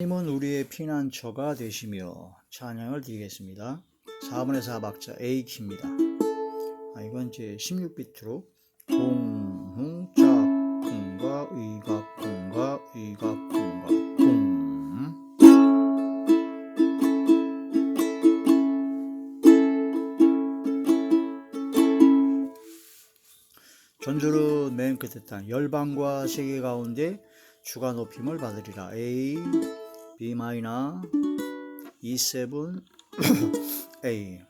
하나님은 우리의 피난처가 되시며 찬양을 드리겠습니다. 4분의 4박자 A 키입니다. 아, 이건 이제 16비트로 동흥 짝꿍과 의각꿍과 의각꿍과 꿍 전주는 맨 끝에 땅 열방과 세계 가운데 주가 높임을 받으리라 A B 마이너 E7 A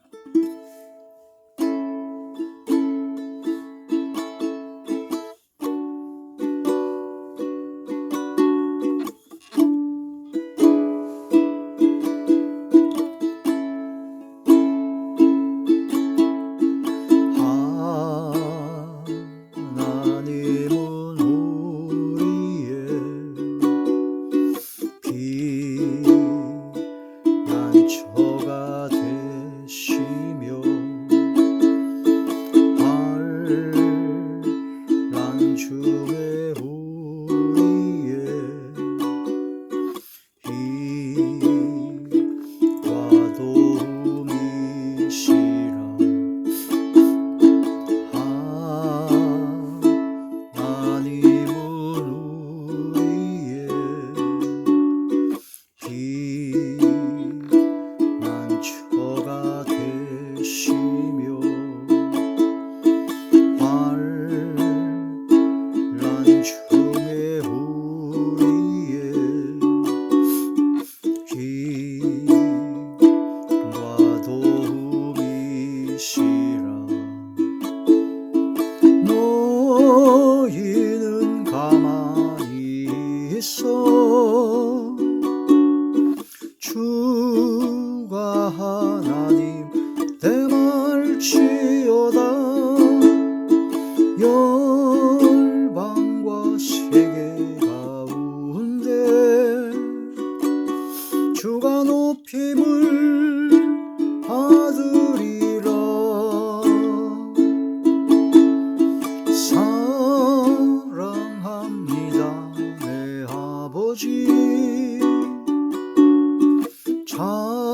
찬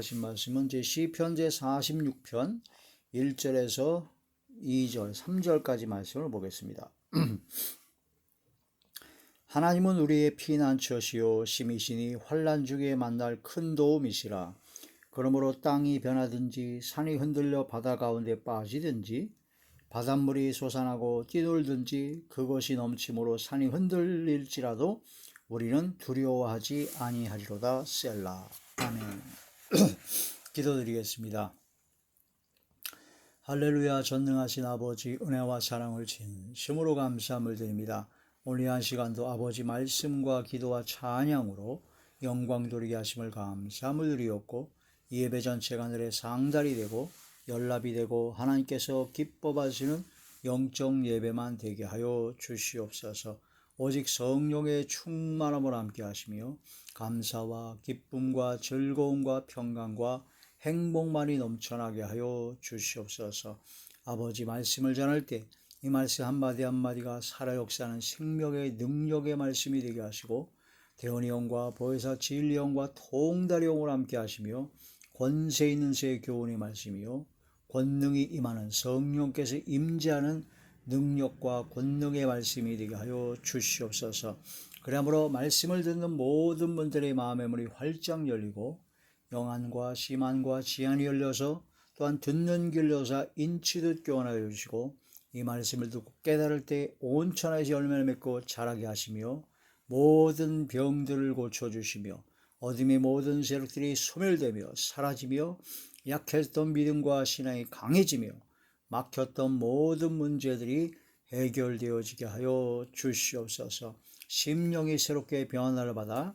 하신 말씀은 제 시편 제 46편 1절에서 2절, 3절까지 말씀을 보겠습니다. 하나님은 우리의 피난처시요 심이시니 환란 중에 만날 큰 도움이시라. 그러므로 땅이 변하든지 산이 흔들려 바다 가운데 빠지든지 바닷물이 솟아나고 뛰놀든지 그것이 넘침으로 산이 흔들릴지라도 우리는 두려워하지 아니하리로다 셀라 아멘 기도드리겠습니다 할렐루야 전능하신 아버지 은혜와 사랑을 진심으로 감사함을 드립니다 오늘 한 시간도 아버지 말씀과 기도와 찬양으로 영광 돌리게 하심을 감사함을 드리었고 이 예배 전체가 하늘의 상달이 되고 연락이 되고 하나님께서 기뻐 받으시는 영적 예배만 되게 하여 주시옵소서. 오직 성령의 충만함을 함께 하시며 감사와 기쁨과 즐거움과 평강과 행복만이 넘쳐나게 하여 주시옵소서. 아버지 말씀을 전할 때 이 말씀 한마디 한마디가 살아 역사하는 생명의 능력의 말씀이 되게 하시고 대원이 영과 보혜사 진리 영과 통달의 영을 함께 하시며 권세 있는 새 교훈의 말씀이요 권능이 임하는 성령께서 임재하는 능력과 권능의 말씀이 되게 하여 주시옵소서. 그러므로 말씀을 듣는 모든 분들의 마음의 문이 활짝 열리고 영안과 심안과 지안이 열려서 또한 듣는 길 여사 인치듯 교환하여 주시고 이 말씀을 듣고 깨달을 때 온천하에서 열매를 맺고 자라게 하시며 모든 병들을 고쳐주시며 어둠의 모든 세력들이 소멸되며 사라지며 약했던 믿음과 신앙이 강해지며 막혔던 모든 문제들이 해결되어지게 하여 주시옵소서. 심령이 새롭게 변화를 받아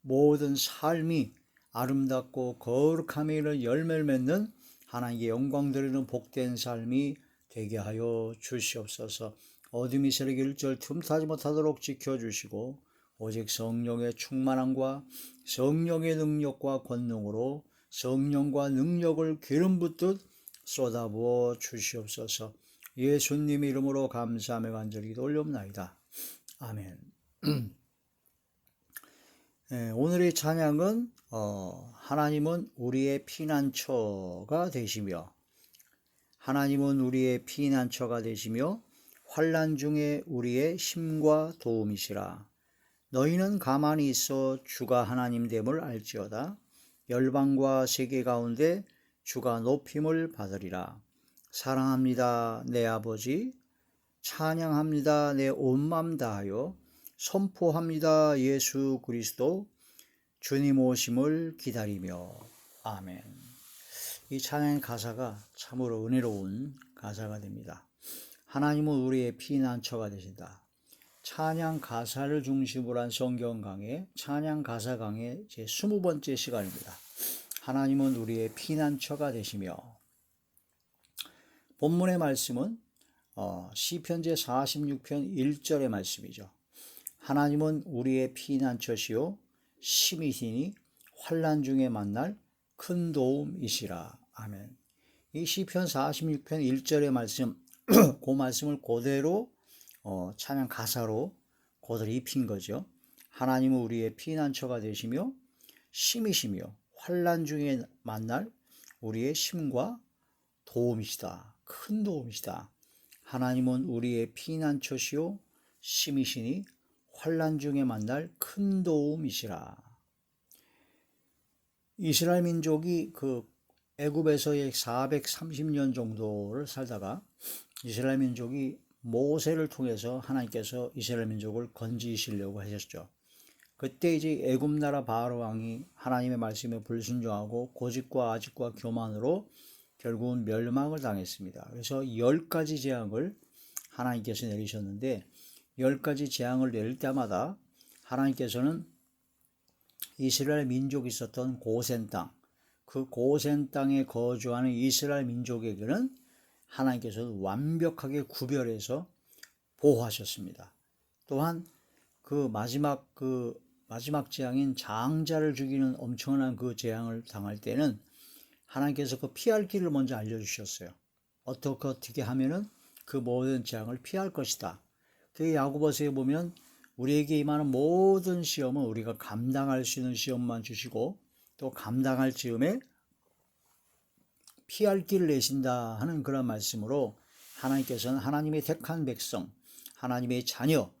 모든 삶이 아름답고 거룩함이 있는 열매를 맺는 하나님께 영광 드리는 복된 삶이 되게 하여 주시옵소서. 어둠이 세력이 일절 틈타지 못하도록 지켜주시고 오직 성령의 충만함과 성령의 능력과 권능으로 성령과 능력을 기름 붓듯 쏟아부어 주시옵소서. 예수님 이름으로 감사하며 간절히 돌려옵나이다. 아멘. 예, 오늘의 찬양은 어, 하나님은 우리의 피난처가 되시며 하나님은 우리의 피난처가 되시며 환란 중에 우리의 힘과 도움이시라. 너희는 가만히 있어 주가 하나님 됨을 알지어다. 열방과 세계 가운데 주가 높임을 받으리라. 사랑합니다, 내 아버지. 찬양합니다, 내 온맘 다하여. 선포합니다, 예수 그리스도. 주님 오심을 기다리며. 아멘. 이 찬양 가사가 참으로 은혜로운 가사가 됩니다. 하나님은 우리의 피난처가 되신다. 찬양 가사를 중심으로 한 성경 강의, 찬양 가사 강의 제 20번째 시간입니다. 하나님은 우리의 피난처가 되시며 본문의 말씀은 어, 시편제 46편 1절의 말씀이죠. 하나님은 우리의 피난처시요 심이시니 환란 중에 만날 큰 도움이시라. 아멘. 이 시편 46편 1절의 말씀, 그 말씀을 그대로 어, 찬양 가사로 그대로 입힌 거죠. 하나님은 우리의 피난처가 되시며 심이시며 환란 중에 만날 우리의 힘과 도움이시다. 큰 도움이시다. 하나님은 우리의 피난처시요 심이시니 환란 중에 만날 큰 도움이시라. 이스라엘 민족이 그 애굽에서의 430년 정도를 살다가 이스라엘 민족이 모세를 통해서 하나님께서 이스라엘 민족을 건지시려고 하셨죠. 그때 이제 애굽 나라 바로 왕이 하나님의 말씀에 불순종하고 고집과 아집과 교만으로 결국은 멸망을 당했습니다. 그래서 열 가지 재앙을 하나님께서 내리셨는데 열 가지 재앙을 내릴 때마다 하나님께서는 이스라엘 민족이 있었던 고센 땅, 그 고센 땅에 거주하는 이스라엘 민족에게는 하나님께서 완벽하게 구별해서 보호하셨습니다. 또한 그 마지막 그 마지막 재앙인 장자를 죽이는 엄청난 그 재앙을 당할 때는 하나님께서 그 피할 길을 먼저 알려주셨어요. 어떻게 어떻게 하면은 그 모든 재앙을 피할 것이다. 그 야고보서에 보면 우리에게 임하는 모든 시험은 우리가 감당할 수 있는 시험만 주시고 또 감당할 즈음에 피할 길을 내신다 하는 그런 말씀으로 하나님께서는 하나님의 택한 백성, 하나님의 자녀,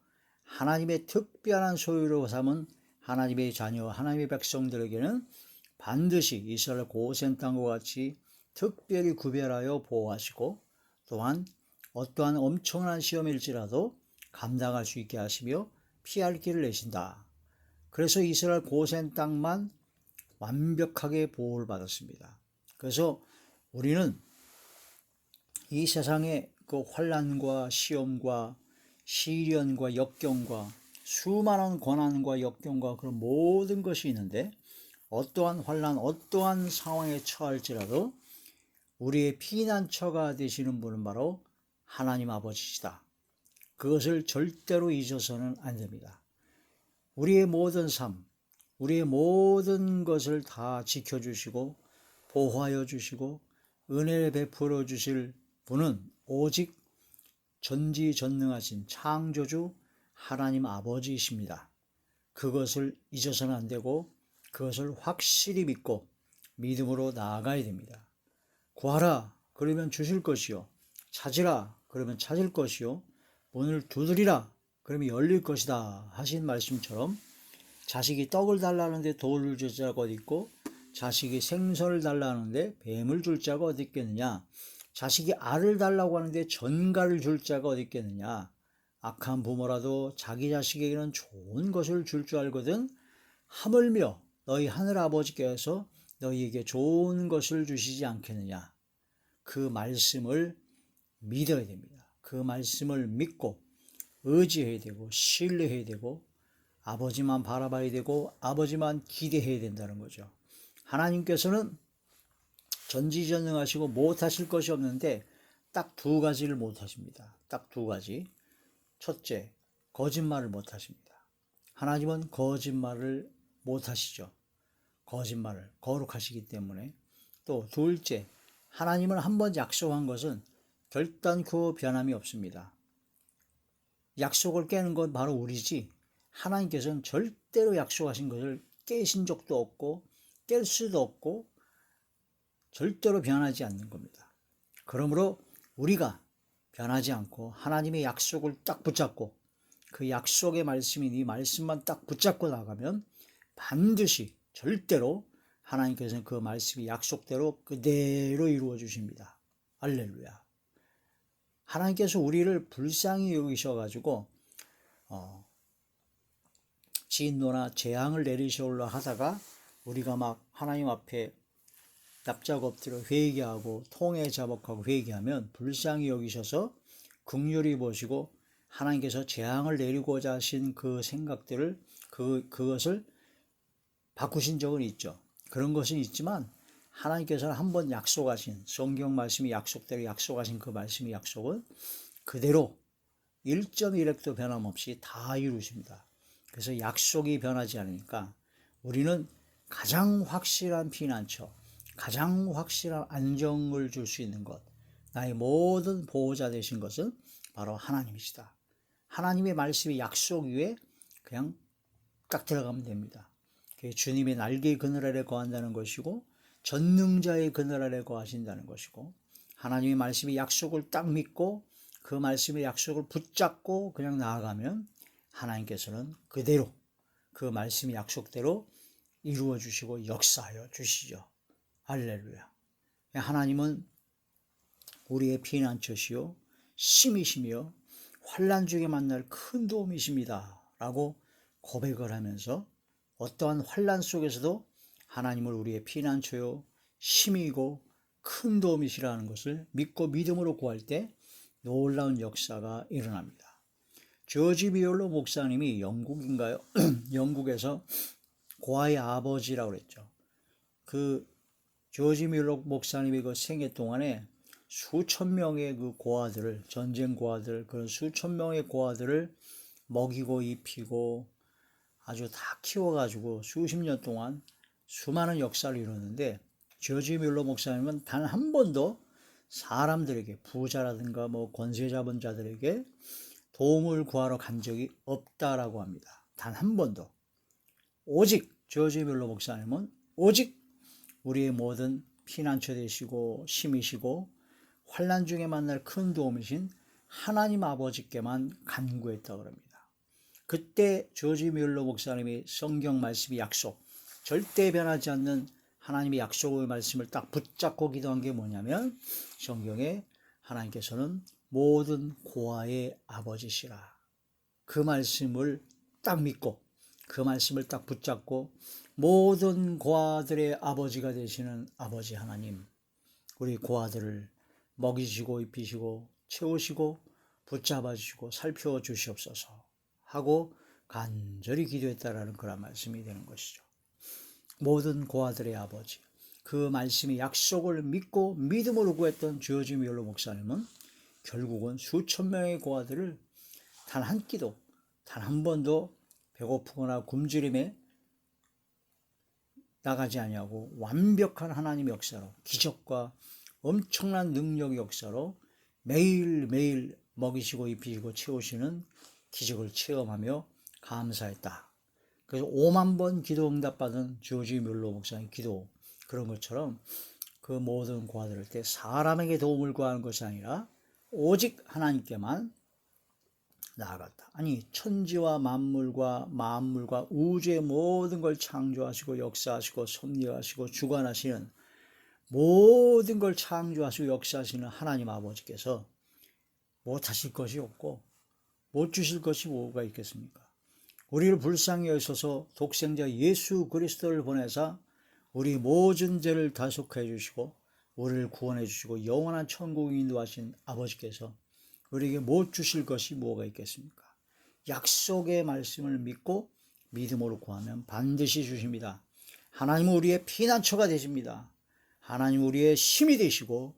하나님의 특별한 소유로 삼은 하나님의 자녀, 하나님의 백성들에게는 반드시 이스라엘 고센 땅과 같이 특별히 구별하여 보호하시고 또한 어떠한 엄청난 시험일지라도 감당할 수 있게 하시며 피할 길을 내신다. 그래서 이스라엘 고센 땅만 완벽하게 보호를 받았습니다. 그래서 우리는 이 세상의 그 환란과 시험과 시련과 역경과 수많은 고난과 역경과 그런 모든 것이 있는데 어떠한 환란, 어떠한 상황에 처할지라도 우리의 피난처가 되시는 분은 바로 하나님 아버지시다. 그것을 절대로 잊어서는 안 됩니다. 우리의 모든 삶, 우리의 모든 것을 다 지켜주시고 보호하여 주시고 은혜를 베풀어 주실 분은 오직 전지전능하신 창조주 하나님 아버지이십니다. 그것을 잊어서는 안 되고 그것을 확실히 믿고 믿음으로 나아가야 됩니다. 구하라 그러면 주실 것이요 찾으라 그러면 찾을 것이요 문을 두드리라 그러면 열릴 것이다 하신 말씀처럼 자식이 떡을 달라는데 돌을 줄 자가 어디 있고 자식이 생선을 달라는데 뱀을 줄 자가 어디 있겠느냐? 자식이 알을 달라고 하는데 전갈을 줄 자가 어디 있겠느냐? 악한 부모라도 자기 자식에게는 좋은 것을 줄줄 알거든. 하물며 너희 하늘 아버지께서 너희에게 좋은 것을 주시지 않겠느냐? 그 말씀을 믿어야 됩니다. 그 말씀을 믿고 의지해야 되고 신뢰해야 되고 아버지만 바라봐야 되고 아버지만 기대해야 된다는 거죠. 하나님께서는 전지전능하시고 못하실 것이 없는데 딱 두 가지를 못하십니다. 딱 두 가지. 첫째, 거짓말을 못 하십니다. 하나님은 거짓말을 못 하시죠. 거짓말을 거룩하시기 때문에 또 둘째, 하나님은 한 번 약속한 것은 결단코 변함이 없습니다. 약속을 깨는 건 바로 우리지 하나님께서는 절대로 약속하신 것을 깨신 적도 없고 깰 수도 없고 절대로 변하지 않는 겁니다. 그러므로 우리가 변하지 않고 하나님의 약속을 딱 붙잡고 그 약속의 말씀이 네 말씀만 딱 붙잡고 나가면 반드시 절대로 하나님께서는 그 말씀이 약속대로 그대로 이루어 주십니다. 알렐루야. 하나님께서 우리를 불쌍히 여기셔 가지고 어, 진노나 재앙을 내리셔올라 하다가 우리가 막 하나님 앞에 납작 엎드려 회개하고 통해 자복하고 회개하면 불쌍히 여기셔서 극률이 보시고 하나님께서 재앙을 내리고자 하신 그 생각들을 그 그것을 바꾸신 적은 있죠. 그런 것은 있지만 하나님께서는 한 번 약속하신 성경 말씀이 약속대로 약속하신 그 말씀의 약속은 그대로 1.1획도 변함없이 다 이루십니다. 그래서 약속이 변하지 않으니까 우리는 가장 확실한 피난처, 가장 확실한 안정을 줄 수 있는 것, 나의 모든 보호자 되신 것은 바로 하나님이시다. 하나님의 말씀이 약속 위에 그냥 딱 들어가면 됩니다. 그게 주님의 날개의 그늘 아래 거한다는 것이고 전능자의 그늘 아래 거하신다는 것이고 하나님의 말씀이 약속을 딱 믿고 그 말씀의 약속을 붙잡고 그냥 나아가면 하나님께서는 그대로 그 말씀의 약속대로 이루어 주시고 역사하여 주시죠. 할렐루야. 하나님은 우리의 피난처시요 심이시며 환란 중에 만날 큰 도움이십니다. 라고 고백을 하면서 어떠한 환란 속에서도 하나님을 우리의 피난처요 힘이고 큰 도움이시라는 것을 믿고 믿음으로 구할 때 놀라운 역사가 일어납니다. 조지 비올로 목사님이 영국인가요? 영국에서 고아의 아버지라고 그랬죠. 그 조지 밀로 목사님이 그 생애 동안에 수천 명의 그 고아들을 전쟁 고아들 그런 수천 명의 고아들을 먹이고 입히고 아주 다 키워가지고 수십 년 동안 수많은 역사를 이뤘는데 조지 밀러 목사님은 단 한 번도 사람들에게 부자라든가 뭐 권세 잡은 자들에게 도움을 구하러 간 적이 없다라고 합니다. 단 한 번도. 오직 조지 밀러 목사님은 오직 우리의 모든 피난처 되시고 힘이시고 환란 중에 만날 큰 도움이신 하나님 아버지께만 간구했다 그럽니다. 그때 조지 뮬러 목사님이 성경 말씀이 약속, 절대 변하지 않는 하나님의 약속의 말씀을 딱 붙잡고 기도한 게 뭐냐면 성경에 하나님께서는 모든 고아의 아버지시라. 그 말씀을 딱 믿고 그 말씀을 딱 붙잡고 모든 고아들의 아버지가 되시는 아버지 하나님, 우리 고아들을 먹이시고 입히시고 채우시고 붙잡아 주시고 살펴 주시옵소서. 하고 간절히 기도했다라는 그런 말씀이 되는 것이죠. 모든 고아들의 아버지, 그 말씀의 약속을 믿고 믿음으로 구했던 주어지 미올로 목사님은 결국은 수천 명의 고아들을 단 한 끼도, 단 한 번도 배고프거나 굶주림에 나가지 아니하고 완벽한 하나님의 역사로 기적과 엄청난 능력의 역사로 매일매일 먹이시고 입히시고 채우시는 기적을 체험하며 감사했다. 그래서 5만 번 기도 응답받은 조지 뮬로 목사의 기도 그런 것처럼 그 모든 구하들 때 사람에게 도움을 구하는 것이 아니라 오직 하나님께만 나아갔다. 아니 천지와 만물과 만물과 우주의 모든 걸 창조하시고 역사하시고 섭리하시고 주관하시는 모든 걸 창조하시고 역사하시는 하나님 아버지께서 못하실 것이 없고 못 주실 것이 뭐가 있겠습니까? 우리를 불쌍히 여기셔서 독생자 예수 그리스도를 보내사 우리 모든 죄를 다속해 주시고 우리를 구원해 주시고 영원한 천국에 인도하신 아버지께서 우리에게 못 주실 것이 뭐가 있겠습니까? 약속의 말씀을 믿고 믿음으로 구하면 반드시 주십니다. 하나님은 우리의 피난처가 되십니다. 하나님 우리의 힘이 되시고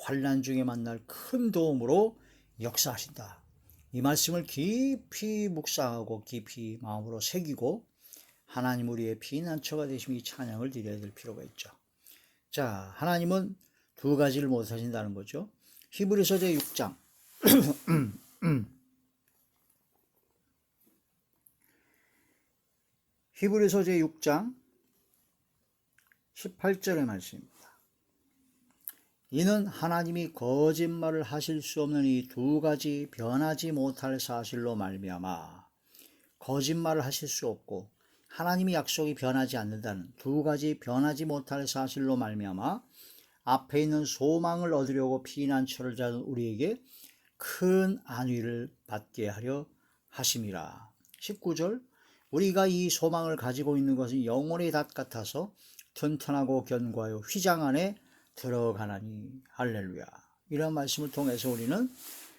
환난 중에 만날 큰 도움으로 역사하신다. 이 말씀을 깊이 묵상하고 깊이 마음으로 새기고 하나님 우리의 피난처가 되심 이 찬양을 드려야 될 필요가 있죠. 자, 하나님은 두 가지를 못 하신다는 거죠. 히브리서 제 6장 히브리서 제 6장 18절의 말씀입니다. 이는 하나님이 거짓말을 하실 수 없는 이 두 가지 변하지 못할 사실로 말미암아 거짓말을 하실 수 없고 하나님이 약속이 변하지 않는다는 두 가지 변하지 못할 사실로 말미암아 앞에 있는 소망을 얻으려고 피난처를 잡은 우리에게 큰 안위를 받게 하려 하심이라. 19절 우리가 이 소망을 가지고 있는 것은 영혼의 닷 같아서 튼튼하고 견고하여 휘장 안에 들어가나니 할렐루야. 이런 말씀을 통해서 우리는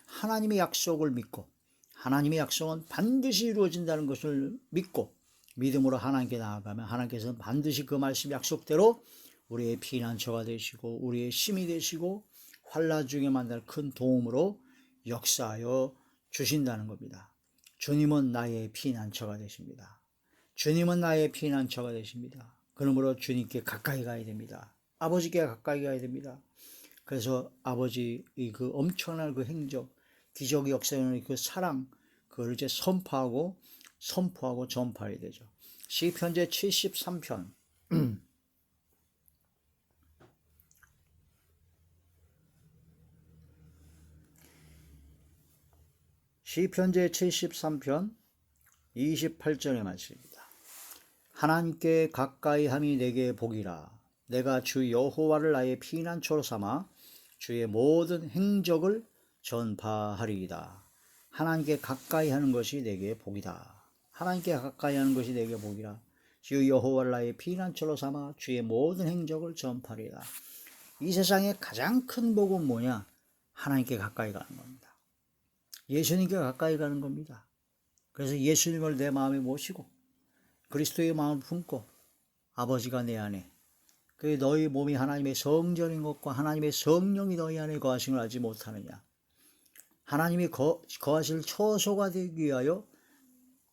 하나님의 약속을 믿고 하나님의 약속은 반드시 이루어진다는 것을 믿고 믿음으로 하나님께 나아가면 하나님께서는 반드시 그 말씀 약속대로 우리의 피난처가 되시고 우리의 힘이 되시고 환란 중에 만날 큰 도움으로 역사하여 주신다는 겁니다. 주님은 나의 피난처가 되십니다. 주님은 나의 피난처가 되십니다. 그러므로 주님께 가까이 가야 됩니다. 아버지께 가까이 가야 됩니다. 그래서 아버지 그 엄청난 그 행적, 기적 역사의 그 사랑, 그걸 이제 선포하고 선포하고 전파해야 되죠. 시편제 73편 시편 제 73편 28절의 말씀입니다. 하나님께 가까이 함이 내게 복이라 내가 주 여호와를 나의 피난처로 삼아 주의 모든 행적을 전파하리이다. 하나님께 가까이 하는 것이 내게 복이다. 하나님께 가까이 하는 것이 내게 복이라. 주 여호와를 나의 피난처로 삼아 주의 모든 행적을 전파리라. 이 세상에 가장 큰 복은 뭐냐? 하나님께 가까이 가는 겁니다. 예수님께 가까이 가는 겁니다. 그래서 예수님을 내 마음에 모시고 그리스도의 마음을 품고 아버지가 내 안에 그 너희 몸이 하나님의 성전인 것과 하나님의 성령이 너희 안에 거하심을 알지 못하느냐. 하나님이 거, 거하실 처소가 되기 위하여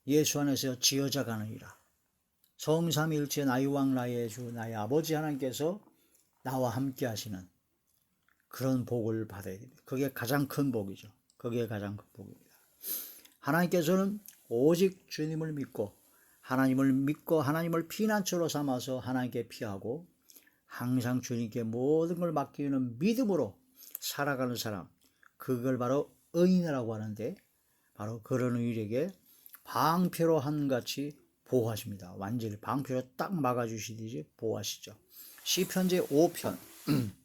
예수 안에서 지어져 가느니라. 성삼일체 나의 왕 나의 주 나의 아버지 하나님께서 나와 함께 하시는 그런 복을 받아야 됩니다. 그게 가장 큰 복이죠. 그게 가장 큰 복입니다. 하나님께서는 오직 주님을 믿고 하나님을 믿고 하나님을 피난처로 삼아서 하나님께 피하고 항상 주님께 모든 걸 맡기는 믿음으로 살아가는 사람 그걸 바로 의인이라고 하는데 바로 그런 의인에게 방패로 한 같이 보호하십니다. 완전히 방패로 딱 막아주시듯이 보호하시죠. 시편제 5편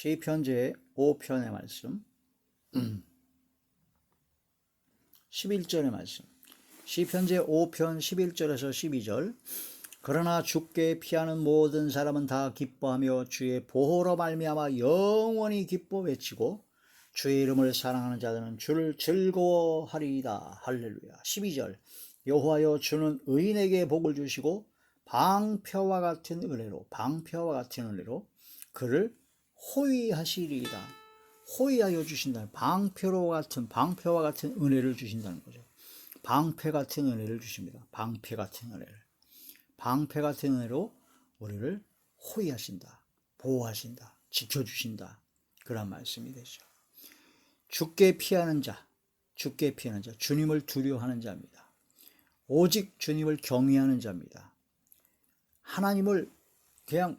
시편제 5편의 말씀. 11절의 말씀. 시편제 5편 11절에서 12절. 그러나 죽게 피하는 모든 사람은 다 기뻐하며 주의 보호로 말미암아 영원히 기뻐 외치고 주의 이름을 사랑하는 자들은 주를 즐거워하리이다. 할렐루야. 12절. 여호와여 주는 의인에게 복을 주시고 방패와 같은 은혜로 방패와 같은 은혜로 그를 호위하시리이다. 호위하여 주신다. 방패로 같은 방패와 같은 은혜를 주신다는 거죠. 방패 같은 은혜를 주십니다. 방패 같은 은혜를. 방패 같은 은혜로 우리를 호위하신다. 보호하신다. 지켜주신다. 그런 말씀이 되죠. 죽게 피하는 자, 죽게 피하는 자, 주님을 두려워하는 자입니다. 오직 주님을 경외하는 자입니다. 하나님을 그냥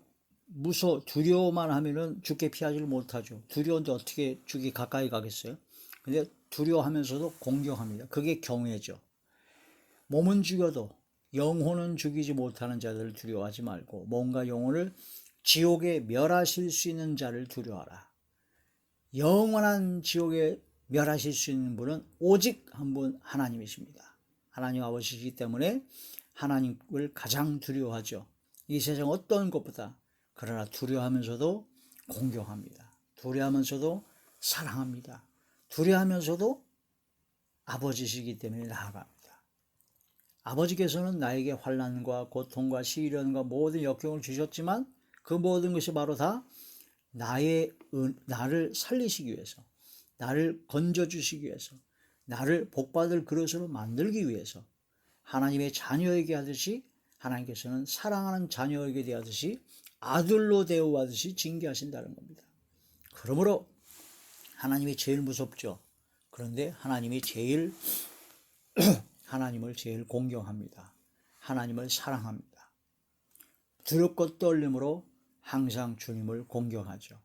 무서 두려워만 하면은 죽게 피하지를 못하죠. 두려운데 어떻게 죽이 가까이 가겠어요? 근데 두려워하면서도 공경합니다. 그게 경외죠. 몸은 죽여도 영혼은 죽이지 못하는 자들을 두려워하지 말고 뭔가 영혼을 지옥에 멸하실 수 있는 자를 두려워하라. 영원한 지옥에 멸하실 수 있는 분은 오직 한 분 하나님이십니다. 하나님 아버지이기 때문에 하나님을 가장 두려워하죠. 이 세상 어떤 것보다 그러나 두려워하면서도 공경합니다. 두려워하면서도 사랑합니다. 두려워하면서도 아버지시기 때문에 나아갑니다. 아버지께서는 나에게 환란과 고통과 시련과 모든 역경을 주셨지만 그 모든 것이 바로 다 나의 은- 나를 살리시기 위해서, 나를 건져 주시기 위해서, 나를 복받을 그릇으로 만들기 위해서 하나님의 자녀에게 하듯이 하나님께서는 사랑하는 자녀에게 대하듯이 아들로 대우하듯이 징계하신다는 겁니다. 그러므로 하나님이 제일 무섭죠. 그런데 하나님이 제일 하나님을 제일 공경합니다. 하나님을 사랑합니다. 두렵고 떨림으로 항상 주님을 공경하죠.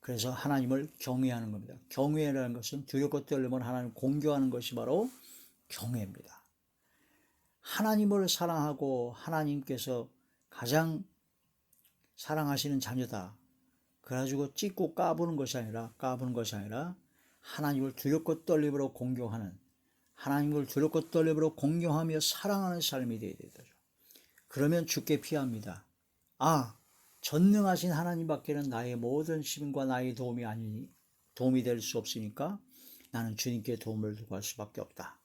그래서 하나님을 경외하는 겁니다. 경외라는 것은 두렵고 떨림을 하나님 공경하는 것이 바로 경외입니다. 하나님을 사랑하고 하나님께서 가장 사랑하시는 자녀다. 그래가지고 찢고 까부는 것이 아니라 까부는 것이 아니라 하나님을 두렵고 떨림으로 공경하는 하나님을 두렵고 떨림으로 공경하며 사랑하는 삶이 되어야 되죠. 그러면 죽게 피합니다. 아, 전능하신 하나님밖에는 나의 모든 힘과 나의 도움이 아니니 도움이 될 수 없으니까 나는 주님께 도움을 구할 수밖에 없다.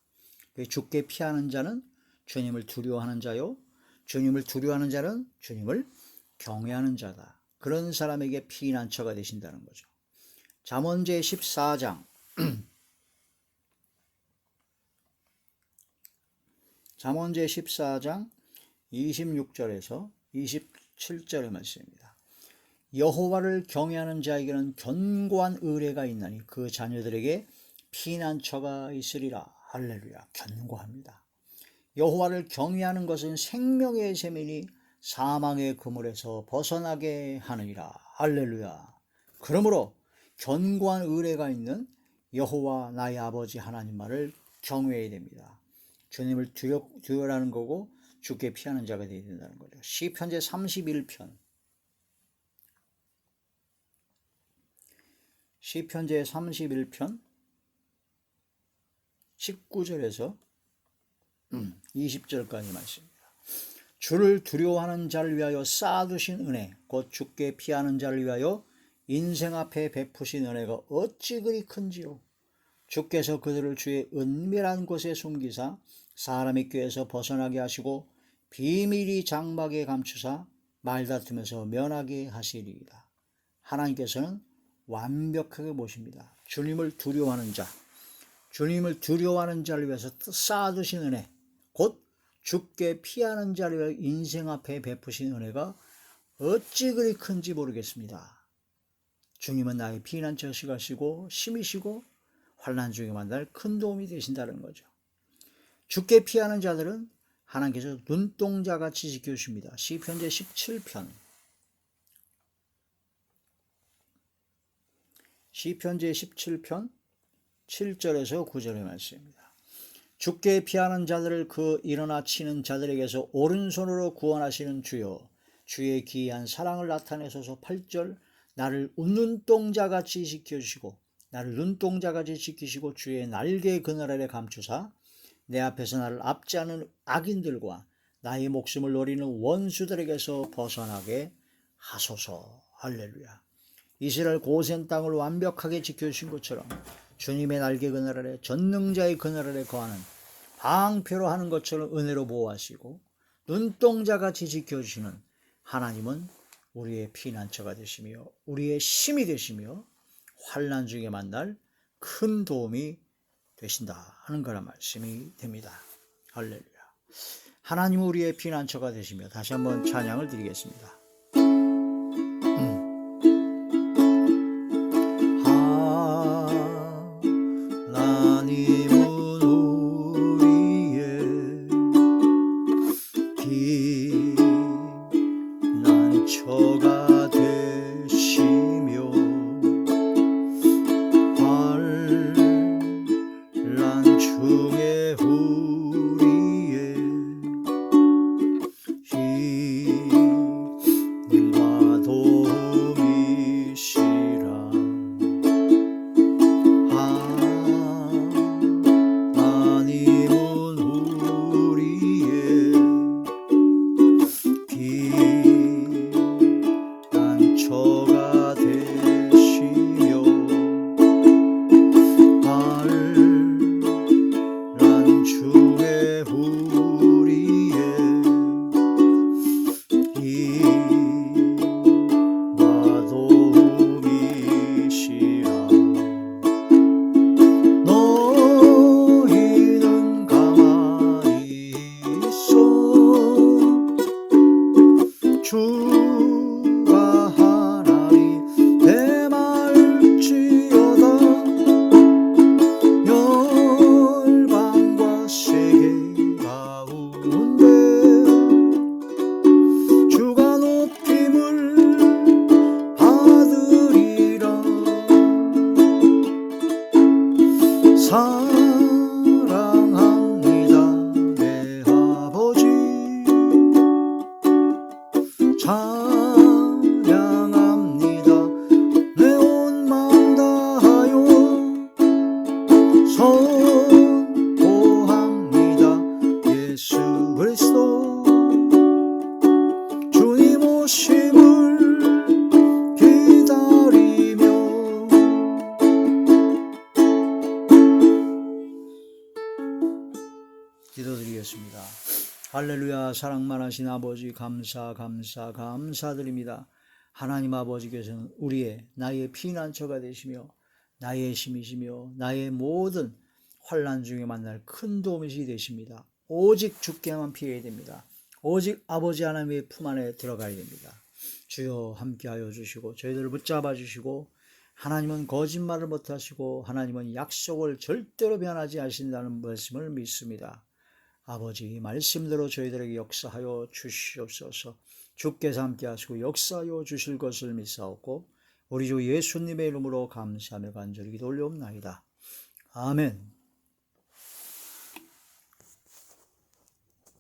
죽게 피하는 자는 주님을 두려워하는 자요. 주님을 두려워하는 자는 주님을 경외하는 자다. 그런 사람에게 피난처가 되신다는 거죠. 잠언제 14장 잠언제 14장 26절에서 27절의 말씀입니다. 여호와를 경외하는 자에게는 견고한 의뢰가 있나니 그 자녀들에게 피난처가 있으리라. 할렐루야. 견고합니다. 여호와를 경외하는 것은 생명의 세민이 사망의 그물에서 벗어나게 하느니라. 할렐루야. 그러므로 견고한 의뢰가 있는 여호와 나의 아버지 하나님 말을 경외해야 됩니다. 주님을 두려, 두려라는 거고 죽게 피하는 자가 되어야 된다는 거죠. 시편 제 31편 시편 제 31편 19절에서 20절까지 말씀입니다. 주를 두려워하는 자를 위하여 쌓아두신 은혜, 곧 죽게 피하는 자를 위하여 인생 앞에 베푸신 은혜가 어찌 그리 큰지요. 주께서 그들을 주의 은밀한 곳에 숨기사 사람의 꾀에서 벗어나게 하시고 비밀이 장막에 감추사 말다투면서 면하게 하시리이다. 하나님께서는 완벽하게 모십니다. 주님을 두려워하는 자, 주님을 두려워하는 자를 위해서 쌓아두신 은혜, 곧 죽게 피하는 자를 인생 앞에 베푸신 은혜가 어찌 그리 큰지 모르겠습니다. 주님은 나의 피난처시가시고 심이시고 환난 중에 만날 큰 도움이 되신다는 거죠. 죽게 피하는 자들은 하나님께서 눈동자같이 지켜주십니다. 시편 제 17편 시편 제 17편 7절에서 9절의 말씀입니다. 죽게 피하는 자들을 그 일어나 치는 자들에게서 오른손으로 구원하시는 주여 주의 기이한 사랑을 나타내소서 8절. 나를 눈동자같이 지켜주시고 나를 눈동자같이 지키시고 주의 날개 그늘 아래 감추사 내 앞에서 나를 압지하는 악인들과 나의 목숨을 노리는 원수들에게서 벗어나게 하소서. 할렐루야 이스라엘 고센 땅을 완벽하게 지켜주신 것처럼 주님의 날개 그늘 아래 전능자의 그늘 아래 거하는 방패로 하는 것처럼 은혜로 보호하시고 눈동자같이 지켜주시는 하나님은 우리의 피난처가 되시며 우리의 힘이 되시며 환난 중에 만날 큰 도움이 되신다 하는 거란 말씀이 됩니다. 할렐루야. 하나님 우리의 피난처가 되시며 다시 한번 찬양을 드리겠습니다. 기도드리겠습니다. 할렐루야 사랑만 하신 아버지 감사 감사 감사드립니다. 하나님 아버지께서는 우리의 나의 피난처가 되시며 나의 힘이시며 나의 모든 환란 중에 만날 큰 도움이 되십니다. 오직 주께만 피해야 됩니다. 오직 아버지 하나님의 품 안에 들어가야 됩니다. 주여 함께하여 주시고 저희들을 붙잡아 주시고 하나님은 거짓말을 못하시고 하나님은 약속을 절대로 변하지 않으신다는 말씀을 믿습니다. 아버지 말씀대로 저희들에게 역사하여 주시옵소서 주께서 함께 하시고 역사하여 주실 것을 믿사옵고 우리 주 예수님의 이름으로 감사하며 간절히 기도 올려옵나이다. 아멘